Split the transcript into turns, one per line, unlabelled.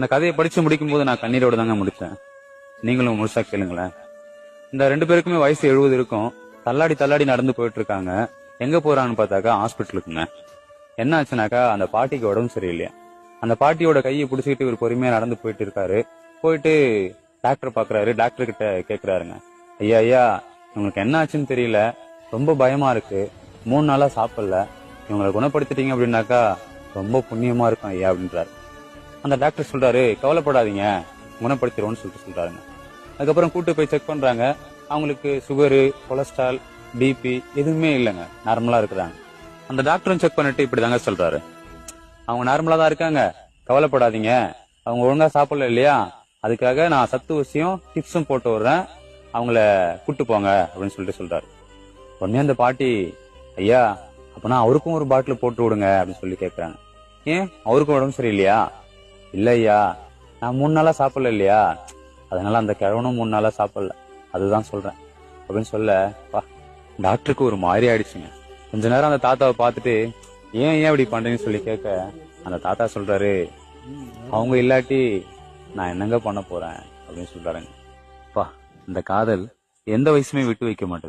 இந்த கதையை படிச்சு முடிக்கும் போது நான் கண்ணீரோட தாங்க முடித்தேன். நீங்களும் முழுசா கேளுங்களேன். இந்த ரெண்டு பேருக்குமே வயசு எழுபது இருக்கும். தள்ளாடி தள்ளாடி நடந்து போயிட்டு இருக்காங்க எங்க போறான்னு பார்த்தாக்கா ஹாஸ்பிட்டலுக்குங்க. என்ன ஆச்சுனாக்கா அந்த பாட்டிக்கு உடம்பு சரியில்லையா? அந்த பாட்டியோட கையை பிடிச்சிக்கிட்டு இவர் பொறுமையா நடந்து போயிட்டு இருக்காரு போயிட்டு டாக்டர் பாக்குறாரு டாக்டர் கிட்ட கேக்குறாருங்க. ஐயா ஐயா இவங்களுக்கு என்ன ஆச்சுன்னு தெரியல. ரொம்ப பயமா இருக்கு. மூணு நாளா சாப்பிடல. இவங்களை குணப்படுத்திட்டீங்க அப்படின்னாக்கா ரொம்ப புண்ணியமா இருக்கும் ஐயா அப்படின்றாரு. அந்த டாக்டர் சொல்றாரு கவலைப்படாதீங்க குணப்படுத்திடுவோம்னு சொல்லிட்டு சொல்றாருங்க. அதுக்கப்புறம் கூட்டு போய் செக் பண்றாங்க. அவங்களுக்கு சுகரு கொலஸ்ட்ரால் பிபி எதுவுமே இல்லைங்க. நார்மலா இருக்கிறாங்க அந்த டாக்டரும் செக் பண்ணிட்டு இப்படிதாங்க சொல்றாரு. அவங்க நார்மலா தான் இருக்காங்க. கவலைப்படாதீங்க. அவங்க ஒழுங்கா சாப்பிடல இல்லையா? அதுக்காக நான் சத்து ஊசியும் டிப்ஸும் போட்டு விடுறேன். அவங்கள கூட்டு போங்க அப்படின்னு சொல்லிட்டு சொல்றாரு. உடனே அந்த பாட்டி ஐயா அப்பனா அவருக்கும் ஒரு பாட்டில் போட்டு விடுங்க அப்படின்னு சொல்லி கேட்கறாங்க ஏன்? அவருக்கும் உடம்பு சரியில்லையா? இல்லையா? நான் மூணு நாளாக சாப்பிடல இல்லையா? அதனால அந்த கிழவனும் மூணு நாளாக சாப்பிடல. அதுதான் சொல்கிறேன் அப்படின்னு சொல்ல வா டாக்டருக்கு ஒரு மாதிரி ஆயிடுச்சுங்க. கொஞ்ச நேரம் அந்த தாத்தாவை பார்த்துட்டு ஏன் ஏன் இப்படி பண்ணுறேன்னு சொல்லி கேட்க அந்த தாத்தா சொல்கிறாரு அவங்க இல்லாட்டி நான் என்னங்க பண்ண போகிறேன் அப்படின்னு சொல்கிறாருங்க பா இந்த காதல் எந்த வயசுமே விட்டு வைக்க மாட்டேது.